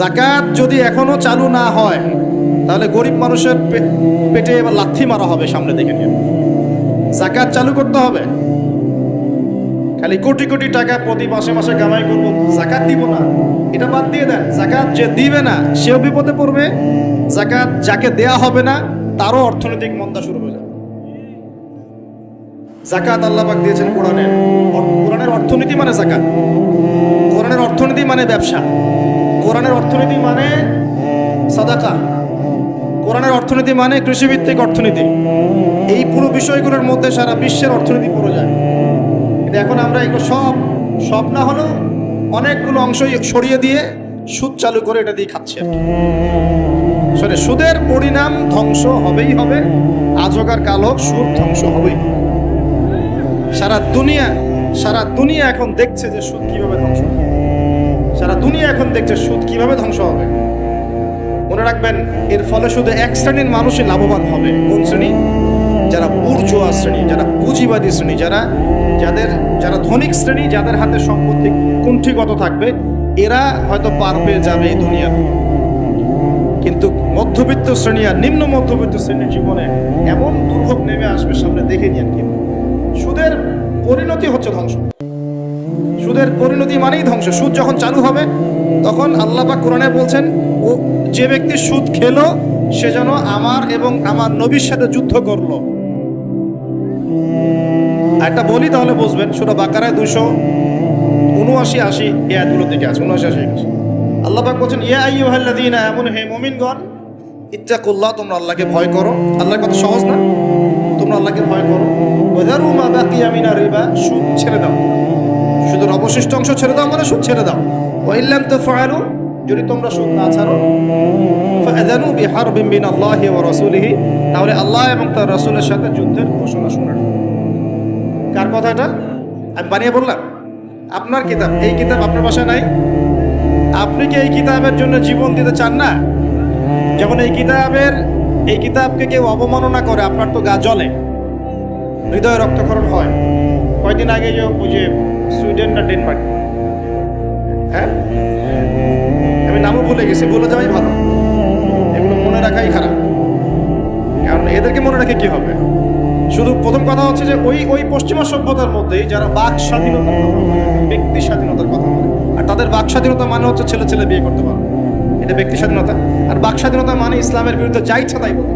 জাকাত যদি এখনও চালু না হয়, তাহলে গরিব মানুষের পেটে এবার লাথি মারা হবে সামনে দেখে নিয়ে। জাকাত চালু করতে হবে। খালি কোটি কোটি টাকা প্রতি মাসে মাসে কামাই করব জাকাত দিব না। এটা বাদ দিয়ে দেন জাকাত যে দিবে না, সেও বিপদে পড়বে। জাকাত যাকে দেয়া হবে না, তারও অর্থনৈতিক মন্দা শুরু হয়ে যাবে। জাকাত আল্লাহ পাক দিয়েছেন কোরআনের। কোরআনের অর্থনীতি মানে জাকাত কোরআনের অর্থনীতি মানে ব্যবসা। কোরআনের অর্থনীতি মানে সাদাকা। কোরআনের অর্থনীতি মানে কৃষিভিত্তিক অর্থনীতি। এই পুরো বিষয়গুলোর মধ্যে সারা বিশ্বের অর্থনীতি পড়ে যায়। কিন্তু এখন আমরা এগুলো সব সব না হলেও অনেকগুলো অংশই সরিয়ে দিয়ে সুদ চালু করে এটা দিয়ে খাচ্ছে আর। সুদের পরিণাম ধ্বংস হবেই হবে আজকার কাল হোক, সুদ ধ্বংস হবেই সারা দুনিয়া সারা দুনিয়া এখন দেখছে যে সুদ কীভাবে ধ্বংস হবে সারা দুনিয়া এখন দেখছে সুদ কীভাবে ধ্বংস হবে। মনে রাখবেন, এর ফলে শুধু এক শ্রেণির মানুষই লাভবান হবে। কোন শ্রেণি? যারা বুর্জোয়া শ্রেণি, যারা পুঁজিবাদী শ্রেণি, যারা, যাদের, যারা ধনিক শ্রেণি, যাদের হাতে সম্পত্তি কুণ্ঠিগত থাকবে, এরা হয়তো পার পেয়ে যাবে এই দুনিয়াতে কিন্তু মধ্যবিত্ত শ্রেণি আর নিম্ন মধ্যবিত্ত শ্রেণির জীবনে এমন দুর্ভোগ নেমে আসবে, সামনে দেখে কিন্তু সুদের পরিণতি হচ্ছে ধ্বংস। সুদের পরিণতি মানেই ধ্বংস। সুদ যখন চালু হবে, তখন আল্লাহ পাক কোরআনে বলছেন, ও, যে ব্যক্তি সুদ খেলো, সে যেন আমার এবং আমার নবীর সাথে যুদ্ধ করল। একটা বলি তাহলে বুঝবেন, সুরা বাকারায় দুশো উনআশি, আশি এই আয়াতগুলোর দিকে আছে, উনআশি, আশি, একাশি। আল্লাহ পাক বলছেন, ইয়া আইয়ুহাল্লাযীনা এমন হে মুমিনগণ, ইত্তাকুল্লাহ, তোমরা আল্লাহকে ভয় করো। আল্লাহর কথা সহজ না? তোমরা আল্লাহকে ভয় করো। ওয়াদারু মা বাকিয়া মিনার রিবা সুদ ছেড়ে দাও। সুদের অবশিষ্ট অংশ ছেড়ে দাও মানে সুদ ছেড়ে দাও। ওয়া তো তাফআলু, যদি তোমরা সুদ না ছাড়ো, ফাআযানু বিহারবিন মিনাল্লাহি ওয়া রাসূলিহি, তাহলে আল্লাহ এবং তার রাসূলের সাথে যুদ্ধের ঘোষণা শুনে নাও। কার কথা এটা? আমি বানিয়ে বললাম, আপনার কিতাব, এই কিতাব আপনার বাসায় নাই? আপনি কি এই কিতাবের জন্য জীবন দিতে চান না? যখন এই কিতাবের, এই কিতাবকে কেউ অবমাননা করে, আপনার তো গা জ্বলে, হৃদয় রক্তক্ষরণ হয়। কয়দিন আগে যে যে সুইডেন না ডেনমার্ক? হ্যাঁ? আমি নামও ভুলে গেছি বলে যাওয়াই ভালো। এগুলো মনে রাখাই খারাপ। কারণ এদেরকে মনে রাখে কি হবে? শুধু প্রথম কথা হচ্ছে যে ওই ওই পশ্চিমা সভ্যতার মধ্যেই যারা বাক স্বাধীনতার কথা ব্যক্তি স্বাধীনতার কথা বলে, আর তাদের বাক স্বাধীনতা মানে হচ্ছে ছেলে ছেলে বিয়ে করতে পারবে এটা ব্যক্তি স্বাধীনতা। আর বাক স্বাধীনতা মানে ইসলামের বিরুদ্ধে যা ইচ্ছা তাই বলতে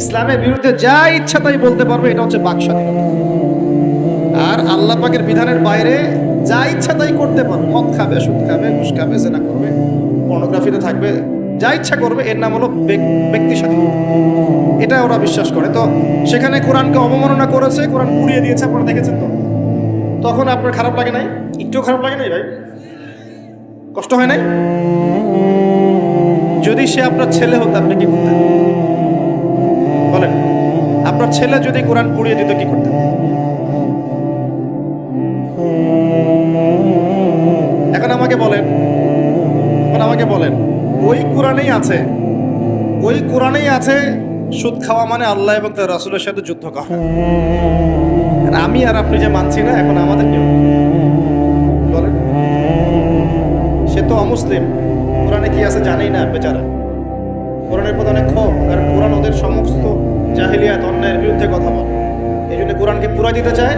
ইসলামের বিরুদ্ধে যা ইচ্ছা তাই বলতে পারবে, এটা হচ্ছে বাক স্বাধীনতা। আর আল্লাহ পাকের বিধানের বাইরে যা ইচ্ছা তাই করতে পারবে মদ খাবে, সুদ খাবে, ঘুষ খাবে, জেনা করবে পর্নোগ্রাফিতে থাকবে, যা ইচ্ছা করবে, এর নাম হলো ব্যক- ব্যক্তি স্বাধীনতা এটা ওরা বিশ্বাস করে। তো সেখানে কোরআনকে অবমাননা করেছে, কোরআন পুড়িয়ে দিয়েছে, আপনারা দেখেছেন তো? তখন আপনার খারাপ লাগে নাই? একটু খারাপ লাগে নাই ভাই? কষ্ট হয় নাই? যদি সে আপনার ছেলে হতো, আপনি কি করতেন? বলেন, আপনার ছেলে যদি কোরআন পুড়িয়ে দিত, কি করতেন? কোরআনেই আছে। ওই কোরআনেই আছে, সুদ খাওয়া মানে আল্লাহ এবং তার রাসূলের সাথে যুদ্ধ করা। আমি আর আপনি যে মানছি না, এখন আমাদের কেউ সে তো অমুসলিম। কোরআনে কি আছে জানেই না বেচারা। কোরআনের প্রতি অনেক ক্ষোভ, কারণ কোরআন ওদের সমস্ত জাহিলিয়াত, অন্যায়ের বিরুদ্ধে কথা বলে। এই জন্য কোরআনকে পুরা দিতে চায়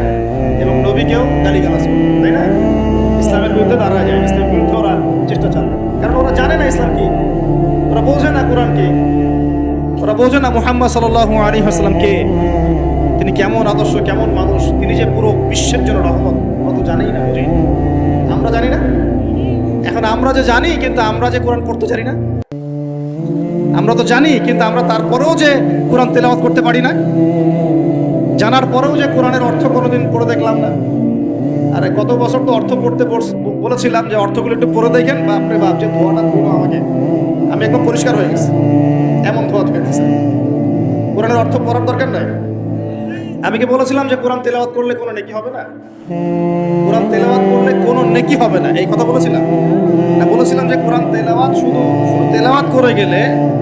এবং নবীকেও গালি করে, তাই না? ইসলামের বিরুদ্ধে দাঁড়া যায়, ইসলামের বিরুদ্ধে ওরা চেষ্টা চালায়। কারণ ওরা জানে না ইসলাম কি। ওরা বোঝে না কোরআন কি ওরা না মুহাম্মদ সাল্লাহ আলী হাসলাম কে তিনি কেমন আদর্শ, কেমন মানুষ, তিনি যে পুরো বিশ্বের জন্য রহমত অত জানেই না। আমরা জানি না? এখন আমরা যে জানি, কিন্তু আমরা যে কোরআন পড়তে জানি না? আমরা তো জানি, কিন্তু আমরা তারপরেও যে কোরআন তেলাওয়াত করতে পারি না? জানার পরেও যে কোরআনের অর্থ কোনোদিন পড়ে দেখলাম না? আরে গত বছর তো অর্থ পড়তে বলেছিলাম যে অর্থগুলো একটু পড়ে দেখেন। বাপরে বাপ, যে ধোয়াটা ধুলো আমাকে। আমি একদম পরিষ্কার হয়ে গেছি। এমন ধোয়া ধুয়ে গেছে। কোরআনের অর্থ পড়ার দরকার নাই। আমি কি বলেছিলাম যে কোরআন তেলাওয়াত করলে কোনো নেকি হবে না? কোরআন তেলাওয়াত করলে কোনো নেকি হবে না। এই কথা বলেছিলাম। না, বলেছিলাম যে কোরআন তেলাওয়াত শুধু শুধু তেলাওয়াত করে গেলে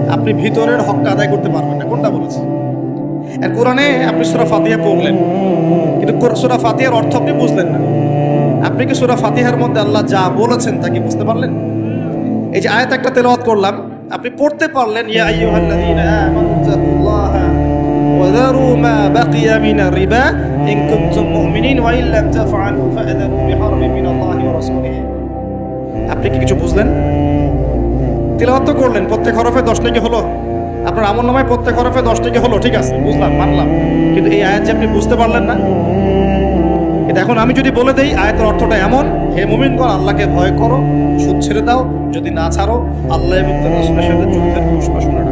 আপনি ভিতরের হকটা আদায় করতে পারবেন না। কোনটা বলেছি? আর কোরআনে আপনি সুরা ফাতিহা পড়লেন। কিন্তু সুরা ফাতিহার অর্থ আপনি বুঝলেন না। আপনি কি সুরা ফাতিহার মধ্যে আল্লাহ যা বলেছেন তা কি বুঝতে পারলেন? এই যে আয়াত একটা তেলাওয়াত করলাম, আপনি পড়তে পারলেন, ইয়া আইয়ুহাল্লাযীনা আমানু তাকুল্লাহা মা বাকিয়া মিনার রিবা ইন কুনতুম মুমিনিন ওয়া ইন লাম তাফআলু ফাআযানু বিহারবিন মিনাল্লাহি ওয়া রাসূলিহি। আপনি কি কিছু বুঝলেন? তিলাওয়াত তো করলেন, প্রত্যেক হরফে দশ টাকা হলো? আপনার আমল নামায় প্রত্যেক হরফে দশ টাকা হলো? ঠিক আছে, বুঝলাম, মানলাম। কিন্তু এই আয়াত যে আপনি বুঝতে পারলেন না এখন আমি যদি বলে দেই, আয়াতের অর্থটা এমন, হে মুমিনগণ, আল্লাহকে ভয় করো, সুদ ছেড়ে দাও, যদি না ছাড়ো, আল্লাহ এবং তার রাসূলের সাথে যুদ্ধের ঘোষণা শুনে না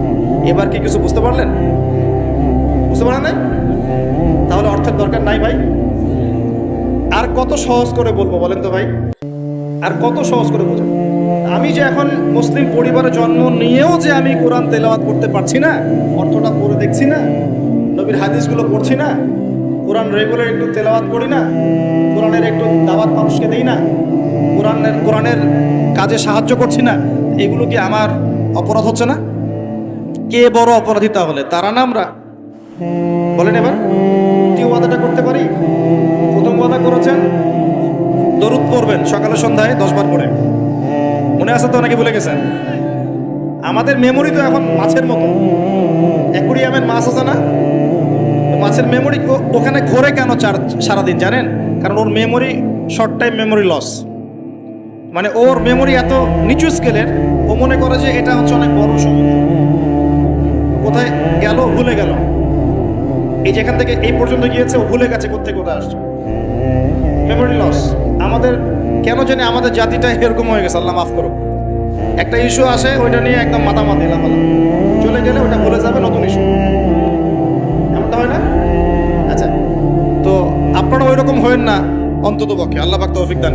এবার কি কিছু বুঝতে পারলেন? বুঝতে পারেন নাই? তাহলে অর্থের দরকার নাই ভাই। আর কত সহজ করে বলব বলেন তো ভাই? আর কত সহজ করে বোঝাবো? আমি যে এখন মুসলিম পরিবারে জন্ম নিয়েও যে আমি কোরআন তেলাওয়াত করতে পারছি না, অর্থটা পড়ে দেখছি না, নবীর হাদিসগুলো পড়ছি না কোরআন রেগুলার একটু তেলাওয়াত করি না, কোরআনের একটু দাওয়াত মানুষকে দিই না, কোরআনের কোরআনের কাজে সাহায্য করছি না, এগুলো কি আমার অপরাধ হচ্ছে না? কে বড় অপরাধী তাহলে? তারা না আমরা? বলেন এবার কি ওয়াদাটা করতে পারি? প্রথম ওয়াদা করেছেন, দরুদ পড়বেন সকালে সন্ধ্যায় দশবার করে মনে আছে তো নাকি ভুলে গেছেন? আমাদের মেমোরি তো এখন মাছের মতো। অ্যাকুরিয়ামের মাছ আছে না? মাছের মেমোরি ওখানে ঘোরে কেন চার সারাদিন জানেন? কারণ ওর memory short time memory loss মানে ওর মেমোরি এত নিচু স্কেলের ও মনে করে যে এটা হচ্ছে অনেক বড় সমুদ্র। কোথায় গেল, ভুলে গেল। এই যেখান থেকে এই পর্যন্ত গিয়েছে, ও ভুলে গেছে কোথায় কোথায় আসছে। মেমোরি লস আমাদের, কেন জানি আমাদের জাতিটা এরকম হয়ে গেছে, আল্লাহ মাফ করো একটা ইস্যু আসে, ওইটা নিয়ে একদম মাতামাতি লাফালা চলে গেলে ওটা ভুলে যাবে, নতুন ইস্যু হয়েন না অন্তত পক্ষে আল্লাহ পাক তৌফিক দান।